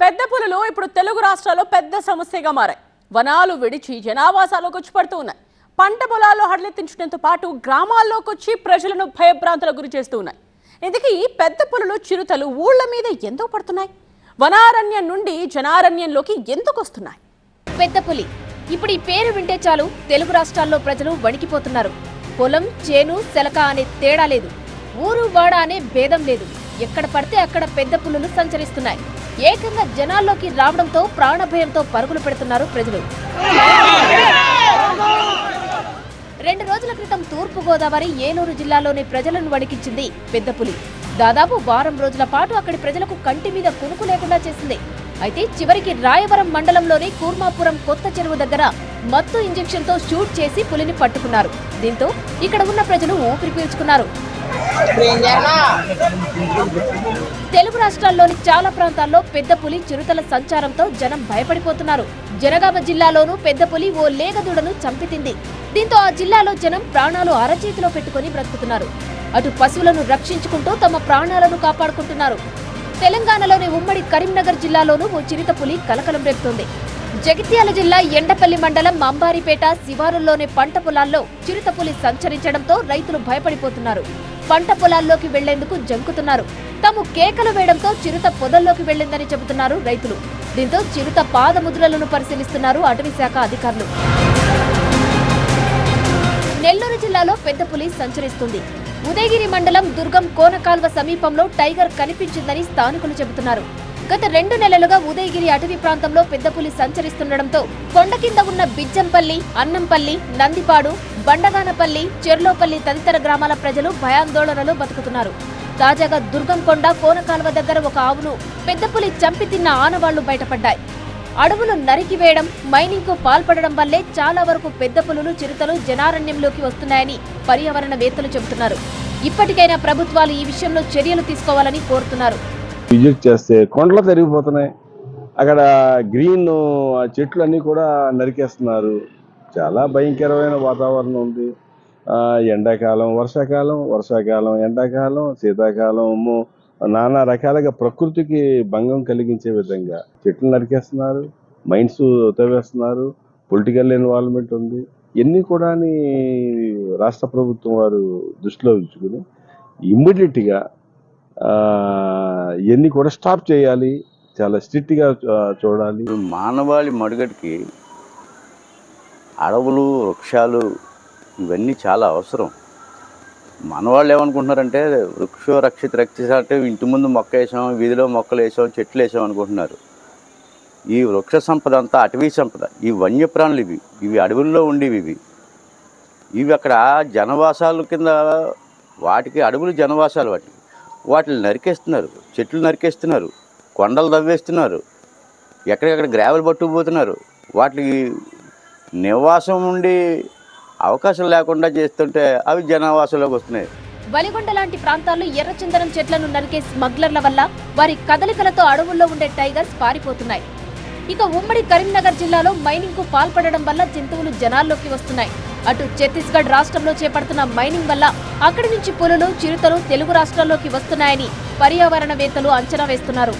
పెద్ద పులులు ఇప్పుడు తెలుగు రాష్ట్రాల్లో పెద్ద సమస్యగా మారాయి. వనాలు విడిచి జనావాసాలకు వచ్చి పడుతూ ఉన్నాయి. పంట పొలాల్లో హడలెత్తించడంతో పాటు గ్రామాల్లోకి వచ్చి ప్రజలను భయభ్రాంతులకు గురి చేస్తూ ఉన్నాయి. ఇందుకే ఈ పెద్ద పులులు చిరుతలు ఊళ్ళ మీద ఎందుకు పడుతున్నాయి? వనారణ్యం నుండి జనారణ్యంలోకి ఎందుకు వస్తున్నాయి? పెద్ద పులి. ఇప్పుడు ఈ పేరు వింటే చాలు తెలుగు రాష్ట్రాల్లో ప్రజలు వణికిపోతున్నారు. పొలం చేను సెలక అనే తేడా లేదు. ఊరు వాడ అనే భేదం లేదు. ఎక్కడ పడితే అక్కడ పెద్ద పులులు సంచరిస్తున్నాయి. ఏకంగా జనాల్లోకి రావడంతో ప్రాణభయంతో పరుగులు పెడుతున్నారు ప్రజలు. రెండు రోజుల క్రితం తూర్పు గోదావరి ఏలూరు జిల్లాలోని ప్రజలను వణికించింది పెద్ద పులి. దాదాపు వారం రోజుల పాటు అక్కడి ప్రజలకు కంటి మీద కునుకు లేకుండా చేసింది. అయితే చివరికి రాయవరం మండలంలోని కూర్మాపురం కొత్త చెరువు దగ్గర మత్తు ఇంజెక్షన్తో షూట్ చేసి పులిని పట్టుకున్నారు. దీంతో ఇక్కడ ఉన్న ప్రజలు ఊపిరి పీల్చుకున్నారు. తెలుగు రాష్ట్రాల్లోని చాలా ప్రాంతాల్లో పెద్ద పులి చిరుతల సంచారంతో జనం భయపడిపోతున్నారు. జనగామ జిల్లాలోనూ పెద్ద పులి ఓ లేగదూడను చంపితింది. దీంతో ఆ జిల్లాలో జనం ప్రాణాలు అరచేతిలో పెట్టుకుని బ్రతుకుతున్నారు. అటు పశువులను రక్షించుకుంటూ తమ ప్రాణాలను కాపాడుకుంటున్నారు. తెలంగాణలోని ఉమ్మడి కరీంనగర్ జిల్లాలోనూ ఓ చిరుత పులి కలకలం రేపుతోంది. జగిత్యాల జిల్లా ఎండపల్లి మండలం అంబారిపేట శివారుల్లోని పంట పొలాల్లో చిరుతపులి సంచరించడంతో రైతులు భయపడిపోతున్నారు. పంట పొలాల్లోకి వెళ్ళేందుకు జంకుతున్నారు. తాము కేకలు వేయడంతో చిరుత పొదల్లోకి వెళ్ళిందని చెబుతున్నారు రైతులు. దీంతో చిరుత పాదముద్రలను పరిశీలిస్తున్నారు అటవీ శాఖ అధికారులు. నెల్లూరు జిల్లాలో పెద్ద పులి సంచరిస్తుంది. ఉదయగిరి మండలం దుర్గం కోనకాల్వ సమీపంలో టైగర్ కనిపించిందని స్థానికులు చెబుతున్నారు. గత రెండు నెలలుగా ఉదయగిరి అటవీ ప్రాంతంలో పెద్ద పులి సంచరిస్తుండటంతో కొండ కింద ఉన్న బిజ్జంపల్లి అన్నంపల్లి నందిపాడు బండగానపల్లి చెర్లోపల్లి తదితర గ్రామాల ప్రజలు భయాందోళనలో బతుకుతున్నారు. తాజాగా దుర్గం కొండ కోనకాల్వ దగ్గర ఒక ఆవును పెద్ద పులి చంపి తిన్న ఆనవాళ్ళు బయటపడ్డాయి. అడవులు నరికివేయడం మైనింగ్కు పాల్పడడం వల్లే చాలా వరకు పెద్ద పులులు చిరుతలు జనారణ్యంలోకి వస్తున్నాయని పర్యావరణవేత్తలు చెబుతున్నారు. ఇప్పటికైనా ప్రభుత్వాలు ఈ విషయంలో చర్యలు తీసుకోవాలని కోరుతున్నారు. విజిట్ చేస్తే కొండలు తెరిగిపోతున్నాయి. అక్కడ గ్రీన్ చెట్లు అన్నీ కూడా నరికేస్తున్నారు. చాలా భయంకరమైన వాతావరణం ఉంది. ఎండాకాలం వర్షాకాలం వర్షాకాలం ఎండాకాలం శీతాకాలము నానా రకాలుగా ప్రకృతికి భంగం కలిగించే విధంగా చెట్లు నరికేస్తున్నారు మైండ్స్ తవ్వేస్తున్నారు పొలిటికల్ ఇన్వాల్వ్మెంట్ ఉంది. ఇవన్నీ కూడా రాష్ట్ర ప్రభుత్వం వారు దృష్టిలో ఉంచుకుని ఇమ్మీడియట్గా ఇవన్నీ కూడా స్టాప్ చేయాలి. చాలా స్ట్రిక్ట్గా చూడాలి. మానవాళి మడుగడికి అడవులు వృక్షాలు ఇవన్నీ చాలా అవసరం. మనవాళ్ళు ఏమనుకుంటున్నారంటే వృక్షో రక్షిత రక్షిత అంటే ఇంటి ముందు మొక్క వేసాం వీధిలో మొక్కలు వేసాం చెట్లు వేసాం అనుకుంటున్నారు. ఈ వృక్ష సంపద అంతా అటవీ సంపద. ఈ వన్యప్రాణులు ఇవి. ఇవి అడవుల్లో ఉండేవి ఇవి. ఇవి అక్కడ జనవాసాల కింద వాటికి అడవులు జనవాసాలు వాటికి. వాటిని నరికేస్తున్నారు. చెట్లు నరికేస్తున్నారు. కొండలు తవ్వేస్తున్నారు. ఎక్కడెక్కడ గ్రావెల్ పట్టుకుపోతున్నారు. వాటికి నివాసం ఉండి అవకాశం లేకుండా చేస్తుంటే అవి జనావాసంలోకి వస్తున్నాయి. వలిగొండ లాంటి ప్రాంతాల్లో ఎర్రచందనం చెట్లను నరికే స్మగ్లర్ల వల్ల వారి కదలికలతో అడవుల్లో ఉండే టైగర్స్ పారిపోతున్నాయి. ఇక ఉమ్మడి కరీంనగర్ జిల్లాలో మైనింగ్కు పాల్పడడం వల్ల జంతువులు జనాల్లోకి వస్తున్నాయి. అటు ఛత్తీస్గఢ్ రాష్ట్రంలో చేపడుతున్న మైనింగ్ వల్ల అక్కడి నుంచి పులులు చిరుతలు తెలుగు రాష్ట్రాల్లోకి వస్తున్నాయని పర్యావరణవేత్తలు అంచనా వేస్తున్నారు.